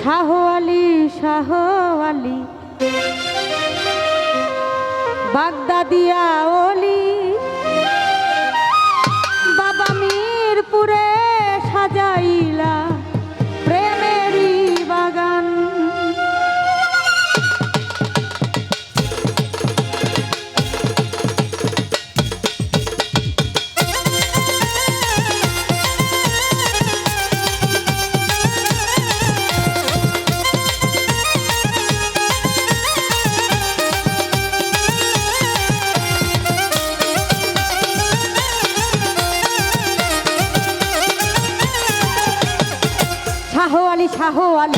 শাহ আলী শাহ আলী। বাগদাদিয়া ও হওয়াল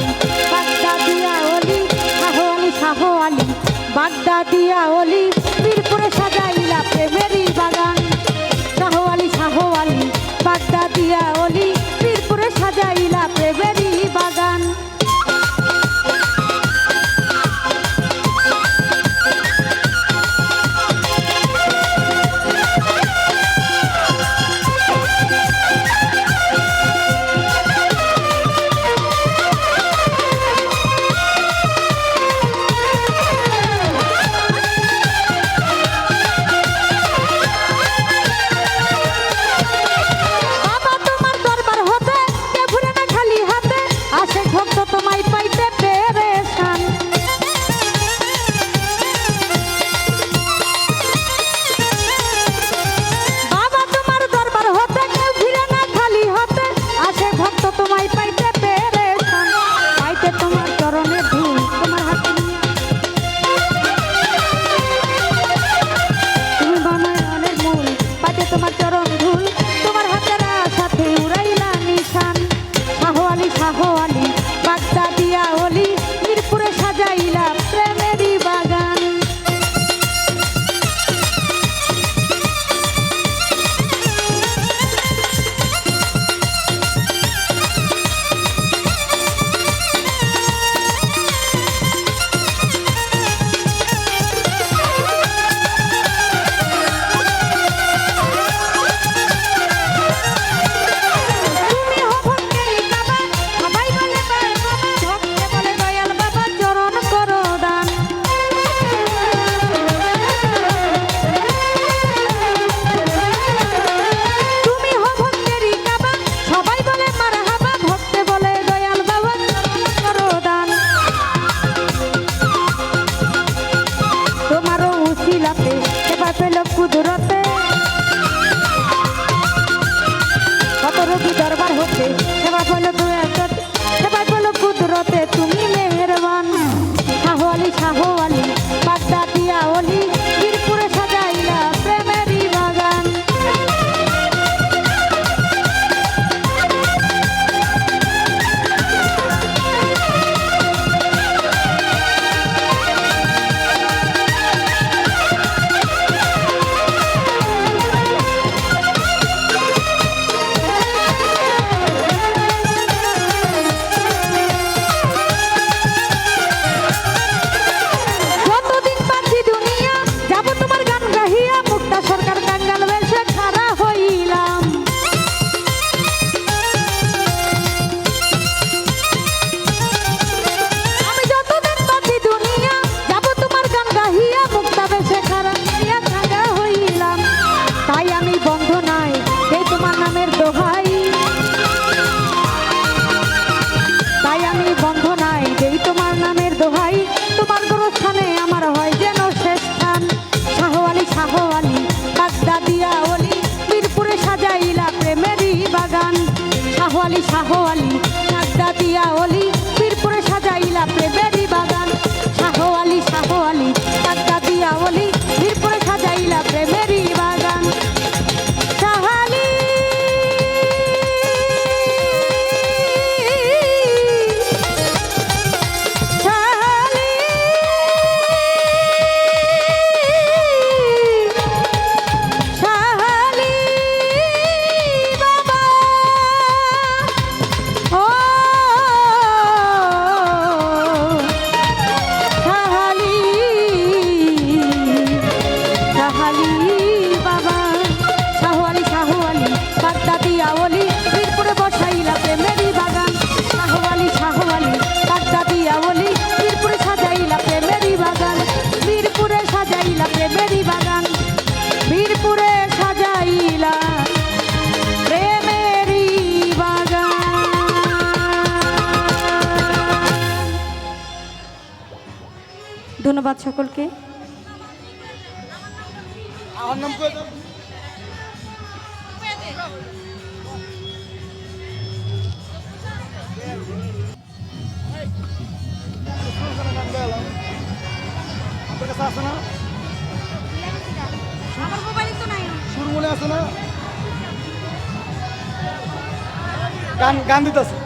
শাহ আলী শাহ আলী নাগদা দিয়া অলি। আলী বাবা শাহ আলী শাহ আলী বাগদাদি আওলি বীরপুরে বসাইলা প্রেমেরি বাগান। শাহ আলী শাহ আলী বাগদাদি আওলি বীরপুরে সাজাইলা প্রেমেরি বাগান। বীরপুরে সাজাইলা প্রেমেরি বাগান। বীরপুরে ধন্যবাদ সকলকে। আমার নাম কই দাও? আছে না? আমার মোবাইলে তো নাই। সুর মনে আছে না? গান গান দিতেছে।